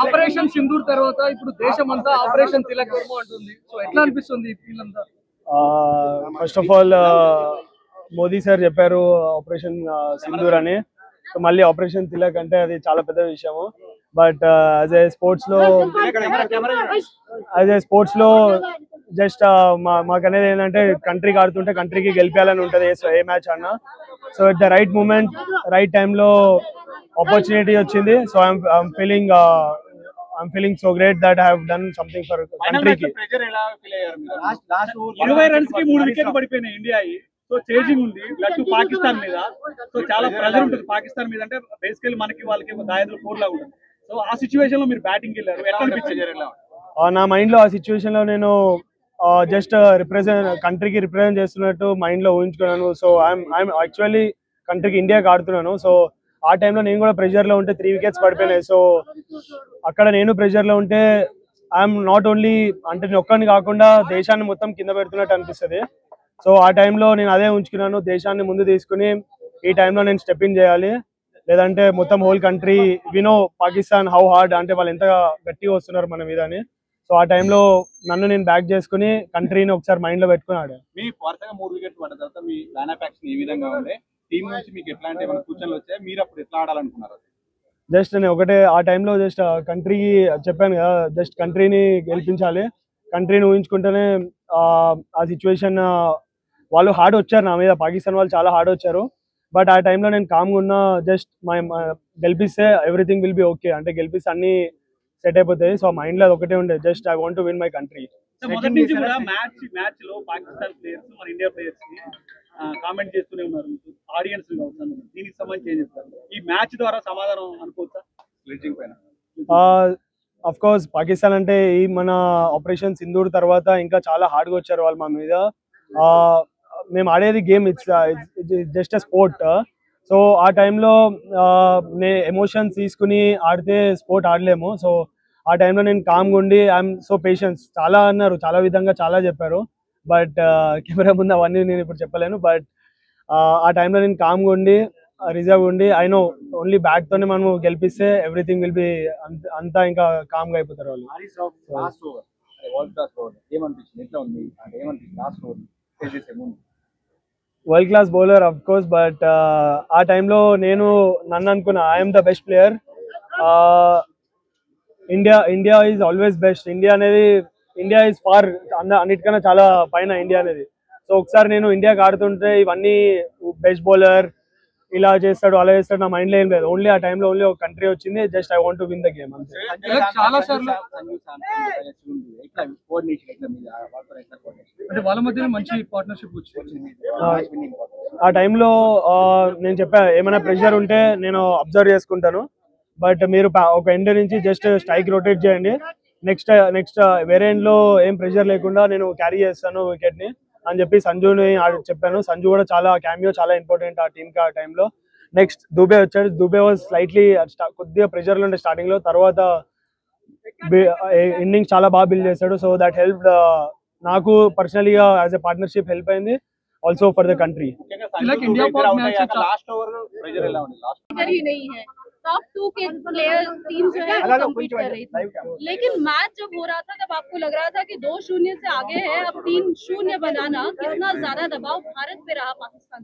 Operation Sindoor తర్వాత ఇప్పుడు దేశం అంతా ఆపరేషన్ తిలక్ వర్మ అంటుంది. సో ఎట్లా అనిపిస్తుంది first of all Modi sir చెప్పారు ఆపరేషన్ సింధూర్ అని. మళ్ళీ ఆపరేషన్ తిలక్ అంటే అది చాలా పెద్ద విషయము. బట్ యాజ్ ఏ స్పోర్ట్స్లో యాజ్ ఏ స్పోర్ట్స్లో జస్ట్ మా మాకు అనేది ఏంటంటే కంట్రీకి ఆడుతుంటే కంట్రీకి గెలిపేయాలని ఉంటుంది ఏ- ఏ మ్యాచ్ అన్నా so at the right moment right టైంలో ఆపర్చునిటీ వచ్చింది. So I'm feeling I'm feeling so great that I have done something for కంట్రీకి ప్రెజర్ ఎలా ఫీల్ అయ్యారు మీరు? ఇరవై రన్స్కి మూడు వికెట్లు పడిపోయినాయి ఇండియా సో చేజింగ్ ఉంది. లడ్డు పాకిస్తాన్ మీద. సో చాలా ప్రెజర్ ఉంటుంది. పాకిస్తాన్ మీద అంటే బేసికల్లీ మనకి వాళ్ళకి దాయదులు ఫోర్ లాగా ఉంటుంది. సో ఆ సిచ్యువేషన్లో మీరు బ్యాటింగ్ వెళ్ళారు ఎట్లా అనిపించింది? నా మైండ్లో ఆ సిచ్యువేషన్లో నేను జస్ట్ రిప్రజెంట్ కంట్రీకి రిప్రజెంట్ చేస్తున్నట్టు మైండ్లో ఊహించుకున్నాను. సో ఐఎమ్ ఐఎమ్ యాక్చువల్లీ కంట్రీకి ఇండియాకి ఆడుతున్నాను. సో ఆ టైంలో నేను కూడా ప్రెషర్లో ఉంటే త్రీ వికెట్స్ పడిపోయినాయి సో అక్కడ నేను ప్రెషర్లో ఉంటే ఐఎమ్ నాట్ ఓన్లీ అంటే నేను ఒక్కడిని కాకుండా దేశాన్ని మొత్తం కింద పెడుతున్నట్టు అనిపిస్తుంది. సో ఆ టైంలో నేను అదే ఉంచుకున్నాను. దేశాన్ని ముందు తీసుకుని ఈ టైంలో నేను స్టెప్ ఇన్ చేయాలి. లేదంటే మొత్తం హోల్ కంట్రీ వినో పాకిస్తాన్ హౌ హార్డ్ అంటే వాళ్ళు ఎంత గట్టిగా వస్తున్నారు మన మీద అని. సో ఆ టైంలో నన్ను నేను బ్యాక్ చేసుకుని కంట్రీని ఒకసారి మైండ్లో పెట్టుకున్నాడు టీం నుంచి మీకు ఎట్లాంటి ఏమైనా సూచనలు వచ్చాయి? మీరు అప్పుడు ఎట్లా ఆడాలనుకున్నారు జస్ట్ నేను ఒకటే ఆ టైంలో జస్ట్ కంట్రీకి చెప్పాను కదా జస్ట్ కంట్రీని గెలిపించాలి. కంట్రీని ఊహించుకుంటేనే ఆ, సిచ్యువేషన్ వాళ్ళు హార్డ్ వచ్చారు నా మీద. పాకిస్తాన్ వాళ్ళు చాలా హార్డ్ వచ్చారు. బట్ ఆ టైంలో నేను కామ్గా ఉన్న జస్ట్ మై గెలిపిస్తే ఎవ్రీథింగ్ విల్ బి ఓకే అంటే గెలిపిస్తే అన్ని సెట్ అయిపోతాయి. సో మైండ్లో అది ఒకటే ఉండే. Just I want to win my country so మొదటి నుంచి కూడా మ్యాచ్ మ్యాచ్లో పాకిస్తాన్ ప్లేయర్స్ మన ఇండియా ప్లేయర్స్ని కామెంట్ చేస్తూనే ఉన్నారు ఆడియన్స్ కావచ్చు. దీనికి సంబంధించి ఏం చెప్తారు? ఈ మ్యాచ్ ద్వారా సమాధానం అనుకోవచ్చా? స్లెడ్జింగ్ పైన. అఫ్ కోర్స్ పాకిస్తాన్ అంటే ఈ మన ఆపరేషన్ సింధూర్ తర్వాత ఇంకా చాలా హార్డ్గా వచ్చారు వాళ్ళు మా మీద. మేము ఆడేది game it's just a sport so ఆ టైంలో నే ఎమోషన్స్ తీసుకుని ఆడితే స్పోర్ట్ ఆడలేము. సో ఆ టైంలో నేను కామ్గా ఉండి ఐఎమ్ సో పేషెన్స్ చాలా అన్నారు చాలా విధంగా చాలా చెప్పారు. బట్ కెమెరా ముందు అవన్నీ నేను ఇప్పుడు చెప్పలేను. బట్ ఆ టైంలో నేను కామ్గా ఉండి రిజర్వ్ ఉండి ఐ నో ఓన్లీ బ్యాట్ తోనే మనం గెలిపిస్తే ఎవ్రీథింగ్ విల్ బి అంతా ఇంకా కామ్గా అయిపోతారు వాళ్ళు. World class bowler of course but ఆ టైంలో నేను నన్ను అనుకున్నా I'm the best player India India is always best India అనేది ఇండియా ఈజ్ ఫార్ అన్నిటికన్నా చాలా పైన ఇండియా అనేది. సో ఒకసారి నేను ఇండియాకి ఆడుతుంటే ఇవన్నీ బెస్ట్ బౌలర్ ఇలా చేస్తాడు అలా చేస్తాడు నా మైండ్లో ఏం లేదు. ఓన్లీ ఆ టైంలో ఓన్లీ ఒక కంట్రీ వచ్చింది just I want to win the game అంతే. చాలా సార్లు. అంటే వాళ్ళ మధ్య మంచి పార్ట్నర్షిప్ వచ్చింది. ఆ టైంలో నేను చెప్పా ఏమైనా ప్రెషర్ ఉంటే నేను అబ్జర్వ్ చేసుకుంటాను. బట్ మీరు ఒక ఎండ్ నుంచి జస్ట్ స్ట్రైక్ రొటేట్ చేయండి. నెక్స్ట్ నెక్స్ట్ వేరే end లో ఏం ప్రెషర్ లేకుండా నేను క్యారీ చేస్తాను wicket ని అని చెప్పి సంజుని ఆ- చెప్పాను. సంజు కూడా చాలా క్యామియో చాలా ఇంపార్టెంట్ ఆ టీమ్కి ఆ టైంలో నెక్స్ట్ దుబే వచ్చాడు. దుబే వాజ్ స్లైట్లీ కొద్దిగా ప్రెషర్లో ఉండే స్టార్టింగ్లో. తర్వాత ఇన్నింగ్స్ చాలా బాగా బిల్డ్ చేశాడు. సో దట్ హెల్ప్ నాకు పర్సనలీగా యాజ్ ఎ పార్ట్నర్షిప్ హెల్ప్ అయింది. Also for the country top two के प्लेयर टीम जो है कम्पीट कर रही थी लेकिन मैच जब हो रहा था तब आपको लग रहा था कि दो शून्य से आगे है अब तीन शून्य बनाना कितना ज़्यादा दबाव भारत पे रहा पाकिस्तान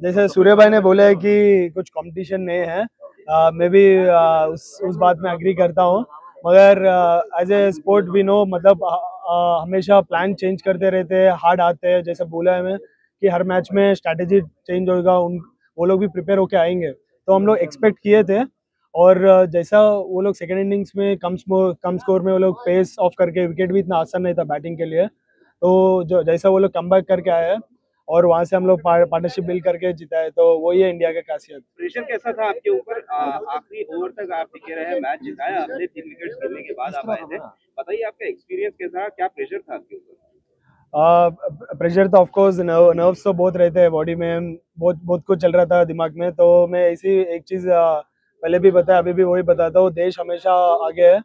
जैसे सूर्य भाई ने बोले कि कुछ कंपटीशन नहीं है। मैं भी आ, उस उस बात में एग्री करता हूँ। मगर एज ए स्पोर्ट भी नो मतलब आ, आ, हमेशा प्लान चेंज करते रहते हैं हार्ड आते हैं। जैसे बोला है मैं कि हर मैच में स्ट्रैटेजी चेंज होगा उन वो लोग भी प्रिपेयर होके आएँगे। तो हम लोग एक्सपेक्ट किए थे और जैसा वो लोग सेकेंड इनिंग्स में कम स्कोर कम स्कोर में वो लोग पेस ऑफ़ करके विकेट भी इतना आसान नहीं था बैटिंग के लिए। तो जो जैसा वो लोग कम बैक करके आए हैं और वहाँ से हम लोग पार्टनरशिप बिल्ड करके जीता है तो वही है इंडिया का खासियत। प्रेशर कैसा था आपके ऊपर? आखिरी ओवर तक आप टिके रहे मैच जिताया आपने तीन विकेट गिरने के बाद आप आए थे। बताइए आपका एक्सपीरियंस कैसा क्या प्रेशर था आपके ऊपर? प्रेशर तो ऑफकोर्स नर्व्स तो बहुत रहते हैं बॉडी में, बहुत बहुत कुछ चल रहा था दिमाग में तो मैं इसी एक चीज़ पहले भी बताया, अभी भी वही बताता हूँ, देश हमेशा आगे है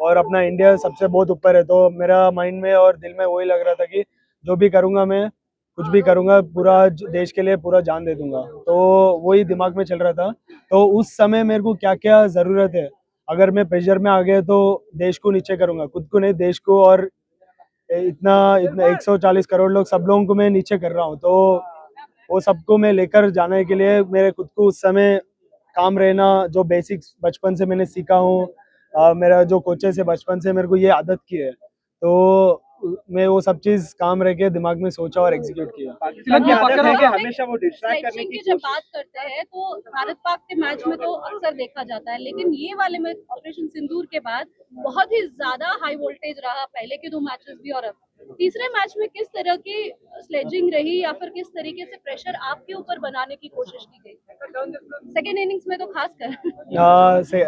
और अपना इंडिया सबसे बहुत ऊपर है तो मेरा माइंड में और दिल में वही लग रहा था कि जो भी करूँगा मैं, कुछ भी करूँगा, पूरा देश के लिए पूरा जान दे दूँगा तो वही दिमाग में चल रहा था तो उस समय मेरे को क्या क्या ज़रूरत है, अगर मैं प्रेशर में आ गया तो देश को नीचे करूँगा, खुद को नहीं, देश को और इतना इतना 140 करोड़ लोग सब लोगों को मैं नीचे कर रहा हूँ तो वो सबको मैं लेकर जाने के लिए मेरे खुद को उस समय काम रहना जो बेसिक्स बचपन से मैंने सीखा हूँ मेरा जो कोचेस है बचपन से मेरे को ये आदत की है तो मैं वो सब चीज़ काम रह के दिमाग में सोचा और एग्जीक्यूट किया। है हमेशा वो करने की की जब बात करते हैं तो भारत पाक के मैच में तो अक्सर देखा जाता है लेकिन ये वाले में ऑपरेशन सिंदूर के बाद बहुत ही ज़्यादा हाई वोल्टेज रहा पहले के दो मैचेस भी और अब। तीसरे मैच में किस तरह की स्लेजिंग रही या फिर किस तरीके से प्रेशर आपके ऊपर बनाने की कोशिश की गई? सेकेंड इनिंग्स में तो खासकर आ, से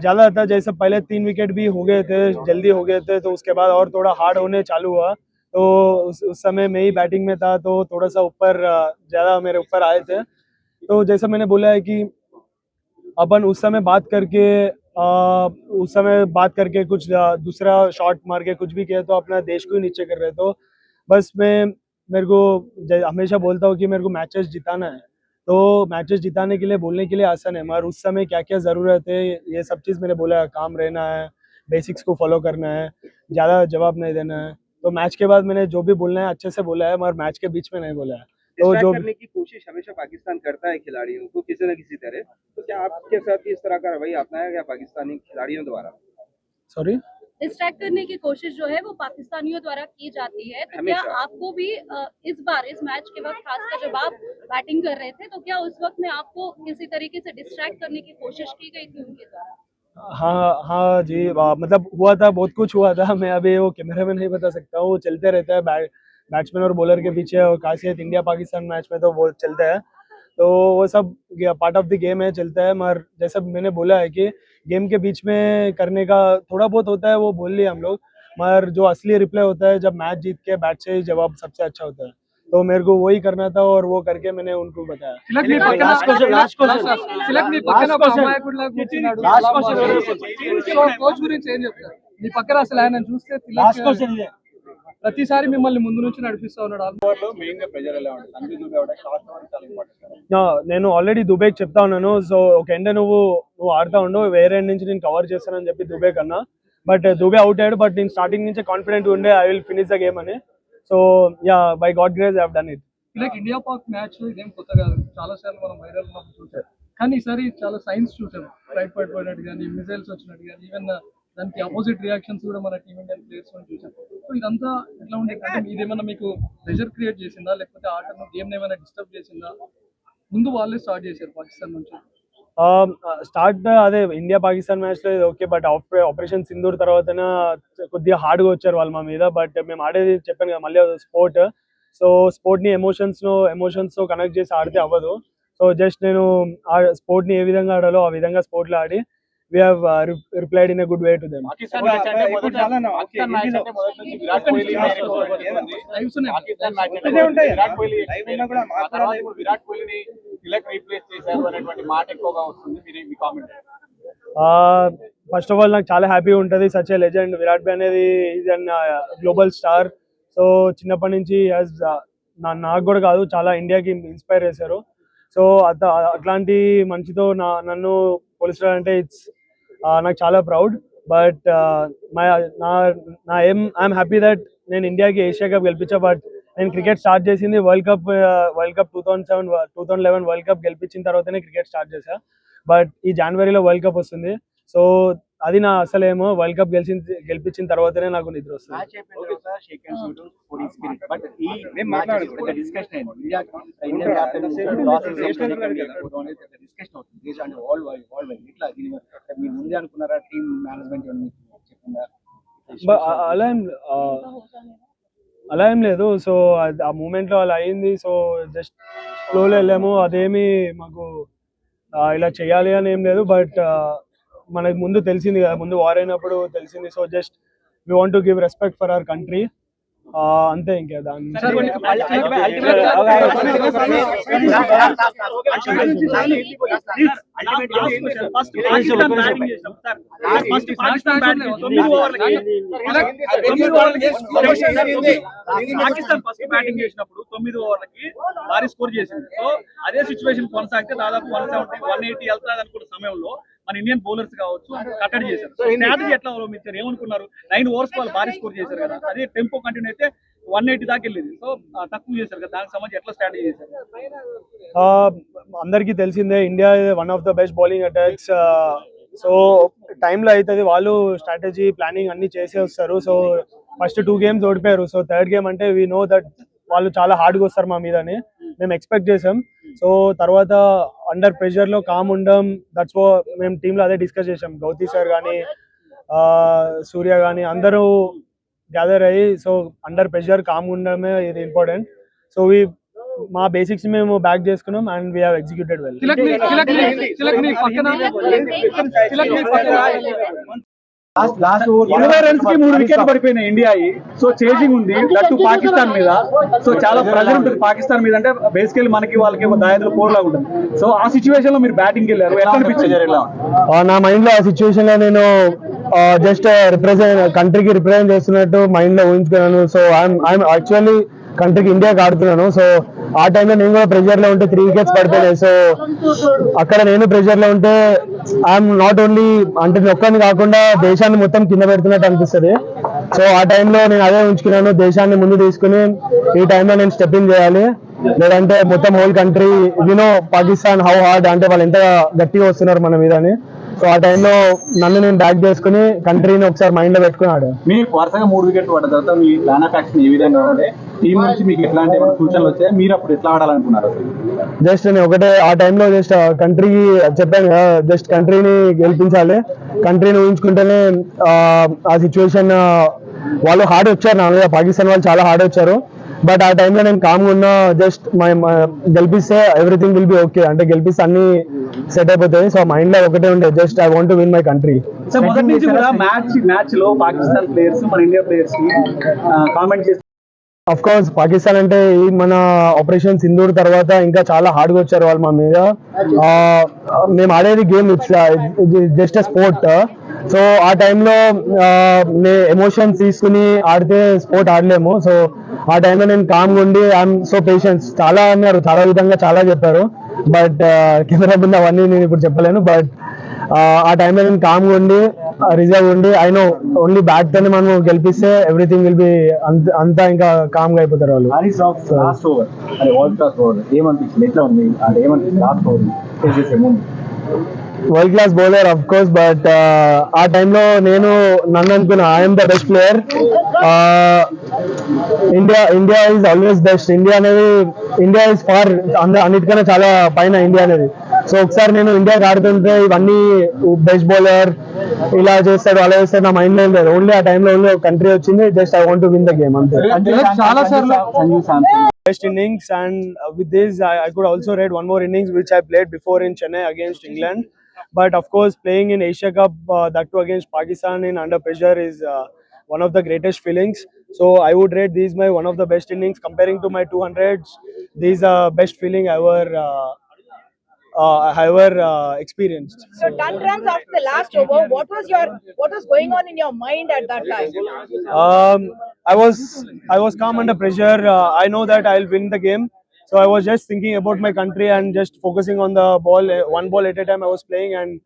ज़्यादा था जैसे पहले तीन विकेट भी हो गए थे जल्दी हो गए थे तो उसके बाद और थोड़ा हार्ड होने चालू हुआ। तो उस, उस समय मैं ही बैटिंग में था तो थोड़ा सा ऊपर ज़्यादा मेरे ऊपर आए थे। तो जैसा मैंने बोला है कि अपन उस समय बात करके उस समय बात करके कुछ दूसरा शॉट मार के कुछ भी किया तो अपना देश को ही नीचे कर रहे तो बस मैं, मेरे को हमेशा बोलता हूँ कि मेरे को मैचेस जिताना है। तो मैचेस जिताने के लिए, बोलने के लिए आसान है। मगर उस समय क्या क्या ज़रूरत है, ये सब चीज़ मैंने बोला काम रहना है बेसिक्स को फॉलो करना है, ज़्यादा जवाब नहीं देना है। तो मैच के बाद मैंने जो भी बोलना है, अच्छे से बोला है, मगर मैच के बीच में नहीं बोला है। तो जो करने की कोशिश हमेशा पाकिस्तान करता है खिलाड़ियों को किसी न किसी तरह। तो क्या आपके साथ भी इस तरह का रवैया अपनाया गया पाकिस्तानी खिलाड़ियों द्वारा? सॉरी डिस्ट्रैक्ट करने की कोशिश जो है वो पाकिस्तानियों द्वारा की जाती है। तो क्या आपको भी इस बार इस मैच के वक्त खासकर जब आप बैटिंग कर रहे थे तो क्या उस वक्त में आपको किसी तरीके से डिस्ट्रैक्ट करने की कोशिश की गई थी उनके द्वारा? हाँ हाँ जी मतलब हुआ था बहुत कुछ हुआ था। मैं अभी वो कैमरे में नहीं बता सकता हूँ वो चलते रहता है बैट बैट्समैन और बॉलर के पीछे और खासियत इंडिया पाकिस्तान मैच में तो वो चलता है। तो वो सब पार्ट ऑफ़ द गेम है चलता है। मगर जैसा मैंने बोला है कि गेम के बीच में करने का थोड़ा बहुत होता है वो बोल लिए हम लोग। मगर जो असली रिप्ले होता है जब मैच जीत के बैट से ही जवाब सबसे अच्छा होता है। तो मेरे को वही करना था और वो करके मैंने उनको बताया। ప్రతిసారి మిమ్మల్ని ముందు నుంచి నడిపిస్తా ఉన్నాడు నేను ఆల్రెడీ దుబేకి చెప్తా ఉన్నాను. సో ఒక ఎండ నువ్వు నువ్వు ఆడుతా ఉండు. వేరే end నుంచి నేను కవర్ చేస్తానని చెప్పి దుబే కన్నా బట్ దుబే అవుట్ అయ్యాడు. బట్ నేను స్టార్టింగ్ నుంచే కాన్ఫిడెంట్ ఉండే. I will finish the game అని. So yeah by God grace I done it Tilak India Pak match ఇదేం కొత్త కాదు. చాలా సార్లు మనం వైరల్ చూసాం. కానీ ఈసారి చాలా సైన్స్ చూసాం. రైట్ పడిపోయినట్టు కానీ మిజైల్స్ వచ్చినట్టు కానీ ఈవెన్ దానికి అపోజిట్ రియాక్షన్స్ కూడా మన టీమ్ ఇండియన్ ప్లేయర్స్ చూసాం. సో ఇదంతా ఎట్లా అంటే ఇదేమన్నా మీకు ప్రెషర్ క్రియేట్ చేసిందా? లేకపోతే ఆటను గేమ్ ఏమైనా డిస్టర్బ్ చేసిందా? ముందు వాళ్ళే స్టార్ట్ చేశారు పాకిస్తాన్ నుంచి. స్టార్ట్ అదే ఇండియా పాకిస్తాన్ మ్యాచ్లో ఓకే బట్ ఆపరేషన్ సింధూర్ తర్వాత కొద్దిగా హార్డ్గా వచ్చారు వాళ్ళు మా మీద. బట్ మేము ఆడేది చెప్పాను కదా మళ్ళీ స్పోర్ట్ సో స్పోర్ట్ని ఎమోషన్స్ను ఎమోషన్స్తో కనెక్ట్ చేసి ఆడితే అవ్వదు. సో జస్ట్ నేను ఆ స్పోర్ట్ని ఏ విధంగా ఆడాలో ఆ విధంగా స్పోర్ట్లో ఆడి we have replied in good way to them first of all నాకు చాలా హ్యాపీగా ఉంటుంది. సచ్ ఏ లెజెండ్ విరాట్ బి అనేది is an global star so చిన్నప్పటి నుంచి యాజ్ నాకు కూడా కాదు చాలా ఇండియాకి ఇన్స్పైర్ చేశారు. సో అట్లాంటి మంచితో నా నన్ను పోలిచడం అంటే ఇట్స్ నాకు చాలా ప్రౌడ్ బట్ మై నా నా ఏం ఐఎమ్ హ్యాపీ దట్ నేను ఇండియాకి ఏషియా కప్ గెలిపించా బట్ నేను క్రికెట్ స్టార్ట్ చేసింది world cup world cup two thousand seven two thousand eleven world cup గెలిపించిన తర్వాతనే క్రికెట్ స్టార్ట్ చేశా. బట్ ఈ జనవరిలో వరల్డ్ కప్ వస్తుంది. సో అది నా అసలేమో వరల్డ్ కప్ గెలిచిన గెలిపించిన తర్వాతనే నాకు నిద్ర వస్తుంది. అలా ఏం అలా ఏం లేదు. సో ఆ మూమెంట్లో అలా అయింది. సో జస్ట్ ఫ్లోలో వెళ్ళాము. అదేమి మాకు ఇలా చేయాలి అని ఏం లేదు. బట్ మనకు ముందు తెలిసింది కదా ముందు వార్ అయినప్పుడు తెలిసింది so just we want to give respect for our country అంతే ఇంకా దాని పాకిస్తాన్ ఫస్ట్ బ్యాటింగ్ చేసినప్పుడు తొమ్మిది ఓవర్లకి భారీ స్కోర్ చేసింది సో అదే సిచ్యువేషన్ కొనసాగితే దాదాపు వన్ సెవెంటీ వన్ ఎయిటీ వెళ్తాది అనుకున్న సమయంలో మన ఇండియన్ బౌలర్స్ కావచ్చు కట్టడి చేశారు. సో స్ట్రాటజీ ఎట్లా అవలంబించారు ఏమనుకున్నారు? నైన్ ఓవర్స్ వాళ్ళు భారీ స్కోర్ చేశారు కదా. అదే టెంపో కంటిన్యూ అయితే వన్ ఎయిటీ దాకా వెళ్ళింది. సో తక్కువ చేశారు కదా. దానికి సంబంధించి ఎట్లా స్ట్రాటజీ చేశారు? అందరికీ తెలిసిందే India one of the best bowling attacks so టైంలో అవుతుంది వాళ్ళు స్ట్రాటజీ ప్లానింగ్ అన్ని చేసే వస్తారు. సో ఫస్ట్ టూ గేమ్స్ ఓడిపోయారు. సో థర్డ్ గేమ్ అంటే వీ నో దట్ వాళ్ళు చాలా హార్డ్గా వస్తారు మా మీదని. మేము ఎక్స్పెక్ట్ చేసాం సో తర్వాత అండర్ ప్రెషర్లో కామ్ ఉండడం దట్స్ వో మేము టీంలో అదే డిస్కస్ చేసాం గౌతీ సార్ కానీ సూర్య కానీ అందరూ గ్యాదర్ అయ్యి సో అండర్ ప్రెషర్ కామ్ ఉండడమే ఇది ఇంపార్టెంట్ సో వీ మా బేసిక్స్ మేము బ్యాక్ చేసుకున్నాం and we have executed well ఇరవై రన్స్కి మూడు వికెట్లు పడిపోయినాయి ఇండియా సో చేజింగ్ ఉంది. లట్టు పాకిస్తాన్ మీద. సో చాలా ప్రెజర్ ఉంటుంది. పాకిస్తాన్ మీద అంటే బేసికల్లీ మనకి వాళ్ళకి దాయదులు పోర్లా ఉంటుంది. సో ఆ సిచ్యువేషన్లో మీరు బ్యాటింగ్ వెళ్ళారు. ఎట్లా అనిపించింది? ఆ, నా మైండ్లో ఆ సిచ్యువేషన్లో నేను జస్ట్ రిప్రజెంట్ కంట్రీకి రిప్రజెంట్ చేస్తున్నట్టు మైండ్లో ఊహించుకున్నాను. సో ఐఎమ్ యాక్చువల్లీ కంట్రీకి ఇండియాకి ఆడుతున్నాను. సో ఆ టైంలో నేను కూడా ప్రెషర్లో ఉంటే త్రీ వికెట్స్ పడిపోయినాయి. సో అక్కడ నేను ప్రెషర్లో ఉంటే ఐఎమ్ నాట్ ఓన్లీ అంటే ఒక్కరిని కాకుండా దేశాన్ని మొత్తం కింద పెడుతున్నట్టు అనిపిస్తుంది. సో ఆ టైంలో నేను అదే ఉంచుకున్నాను. దేశాన్ని ముందు తీసుకుని ఈ టైంలో నేను స్టెప్పింగ్ చేయాలి. లేదంటే మొత్తం whole country you know Pakistan how hard అంటే వాళ్ళు ఎంత గట్టిగా వస్తున్నారు మన మీద అని. సో ఆ టైంలో నన్ను నేను బ్యాక్ చేసుకుని కంట్రీని ఒకసారి మైండ్లో పెట్టుకుని ఆడాను మీరు వరుసగా మూడు వికెట్లు పడ్డ తర్వాత మీ ప్లాన్ ఆఫ్ యాక్షన్ ఏ విధంగా ఉండే టీం నుంచి మీకు ఎట్లాంటి సూచనలు వచ్చాయి? మీరు అప్పుడు ఎట్లా ఆడాలనుకున్నారు జస్ట్ నేను ఒకటే ఆ టైంలో జస్ట్ కంట్రీ చెప్పాను కదా జస్ట్ కంట్రీని గెలిపించాలి. కంట్రీని ఊహించుకుంటేనే ఆ, సిచ్యువేషన్ వాళ్ళు హార్డ్ వచ్చారు నా పాకిస్తాన్ వాళ్ళు చాలా హార్డ్ వచ్చారు. బట్ ఆ టైంలో నేను కామ్గా ఉన్నా జస్ట్ గెలిపిస్తే ఎవ్రీథింగ్ విల్ బి ఓకే అంటే గెలిపిస్తే అన్ని సెట్ అయిపోతాయి. సో మైండ్లో ఒకటే ఉండే just I want win my country so మొదటి నుంచి కూడా మ్యాచ్ మ్యాచ్లో పాకిస్తాన్ ప్లేయర్స్ మన ఇండియా ప్లేయర్స్కి కామెంట్ చేసి అఫ్ కోర్స్ పాకిస్తాన్ అంటే ఈ మన ఆపరేషన్ సింధూర్ తర్వాత ఇంకా చాలా హార్డ్గా వచ్చారు వాళ్ళు మా మీద. మేము ఆడేది గేమ్ జస్ట్ స్పోర్ట్ సో ఆ టైంలో ఎమోషన్స్ తీసుకుని ఆడితే స్పోర్ట్ ఆడలేము. సో ఆ టైంలో నేను కామ్గా ఉండి ఐఎమ్ సో పేషెన్స్ చాలా అన్నారు చాలా విధంగా చాలా చెప్పారు. బట్ కెమెరా ముందు అవన్నీ నేను ఇప్పుడు చెప్పలేను. బట్ ఆ టైంలో నేను కామ్గా ఉండి రిజర్వ్ ఉండి ఐ నో ఓన్లీ బ్యాట్ తోనే మనం గెలిపిస్తే ఎవ్రీథింగ్ విల్ బి అంతా ఇంకా కామ్గా అయిపోతారు వాళ్ళు. Last over world class over ఏమనిపించింది? ఎట్లా ఉంది? అది ఏమనిపించింది? లాస్ట్ ఓవర్ ఫేస్ చేసే ముందు. World class bowler of course but ఆ టైంలో నేను నన్ను అనుకున్నా I'm the best player India India is always best India అనేది ఇండియా ఇస్ ఫార్ అన్నిటికన్నా చాలా పైన ఇండియా అనేది. సో ఒకసారి నేను ఇండియాకి ఆడుతుంటే ఇవన్నీ బెస్ట్ బౌలర్ ఇలా చేస్తాడు అలా చేస్తాడు నా మైండ్ లో ఏం లేదు ఓన్లీ ఆ టైంలో ఓన్లీ ఒక కంట్రీ వచ్చింది just I want win the game అంతే చాలా సార్లు Sanju Samson best innings and uh, with this I, I could also read one more innings which I played before in Chennai against England but of course playing in Asia Cup uh, that too against Pakistan in under pressure is uh, one of the greatest feelings so I would rate these my one of the best innings comparing to my 200s these are best feeling I ever uh, uh, I ever uh, experienced So done runs after the last over. What was your what was going on in your mind at that time? Um, I was I was calm under pressure. Uh, I know that I'll win the game, so I was just thinking about my country and just focusing on the ball, uh, one ball at a time. I was playing and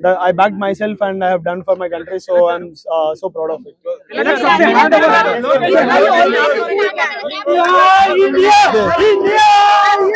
the, I backed myself and I have done for my country, so I'm uh, so proud of it. India, India!